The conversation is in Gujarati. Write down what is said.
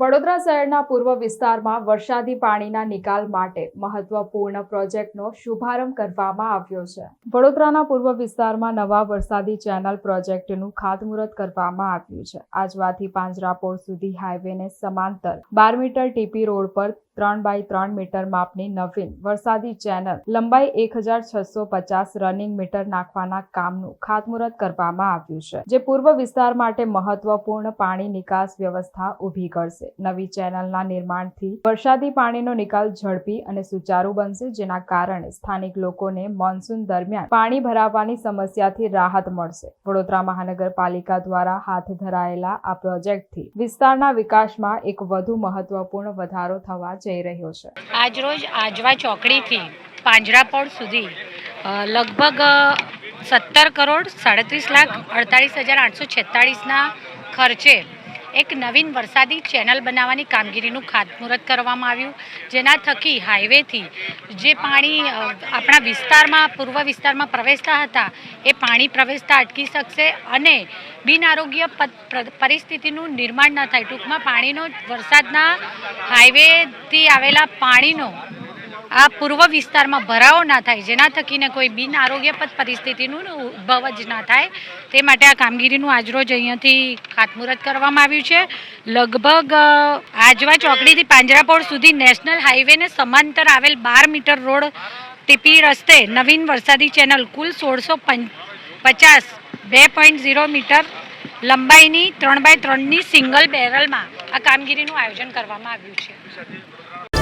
વડોદરા શહેરના પૂર્વ વિસ્તારમાં વરસાદી પાણીના નિકાલ માટે મહત્વપૂર્ણ પ્રોજેક્ટનો શુભારંભ કરવામાં આવ્યો છે. વડોદરાના પૂર્વ વિસ્તારમાં નવા વરસાદી ચેનલ પ્રોજેક્ટનું ખાતમુહૂર્ત કરવામાં આવ્યું છે. આજવાથી પાંજરાપોળ સુધી હાઈવેને સમાંતર બાર મીટર ટીપી રોડ પર ત્રણ બાય ત્રણ મીટર માપની નવીન વરસાદી ચેનલ. લંબાઈ એક હજાર છસો પચાસ રનિંગ મીટર નાખવાના કામનું ખાતમુહૂર્ત કરવામાં આવ્યું છે, જે પૂર્વ વિસ્તાર માટે મહત્વપૂર્ણ પાણી નિકાસ વ્યવસ્થા ઊભી કરશે. નવી ચેનલના નિર્માણથી વરસાદી પાણીનો નિકાલ ઝડપી અને સુચારુ બનશે, જેના કારણે સ્થાનિક લોકોને મોન્સૂન દરમિયાન પાણી ભરાવાની સમસ્યાથી રાહત મળશે. વડોદરા મહાનગરપાલિકા દ્વારા હાથ ધરાયેલા આ પ્રોજેક્ટથી વિસ્તારના વિકાસમાં એક વધુ મહત્વપૂર્ણ વધારો થવા જઈ રહ્યો છે. આજરોજ આજવા ચોકડીથી પાંજરાપોળ સુધી લગભગ સત્તર કરોડ સાડત્રીસ લાખ અડતાળીસ હજાર આઠસો છેતાળીસના ખર્ચે એક નવીન વરસાદી ચેનલ બનાવવાની કામગીરીનું ખાતમુહૂર્ત કરવામાં આવ્યું, જેના થકી હાઈવેથી જે પાણી આપણા વિસ્તારમાં, પૂર્વ વિસ્તારમાં પ્રવેશતા હતા, એ પાણી પ્રવેશતા અટકી શકશે અને બિન આરોગ્ય પ- પ્ર- પરિસ્થિતિનું નિર્માણ ન થાય. ટૂંકમાં પાણીનો, વરસાદના હાઈવેથી આવેલા પાણીનો આ પૂર્વ વિસ્તારમાં ભરાવો ના થાય. જેના થકીને કોઈ બિન આરોગ્યપદ પરિસ્થિતિનું ઉદ્ભવ જ ના થાય. તે માટે આ કામગીરીનું આજરોજ અહીંયાથી ખાતમુહૂર્ત કરવામાં આવ્યું છે. લગભગ આજવા ચોકડીથી પાંજરાપોળ સુધી નેશનલ હાઈવેને સમાંતર આવેલ બાર મીટર રોડ ટીપી રસ્તે નવીન વરસાદી ચેનલ કુલ સોળસો પચાસ બે પોઈન્ટ ઝીરો મીટર લંબાઈની ત્રણ બાય ત્રણની સિંગલ બેરલમાં આ કામગીરીનું આયોજન કરવામાં આવ્યું છે.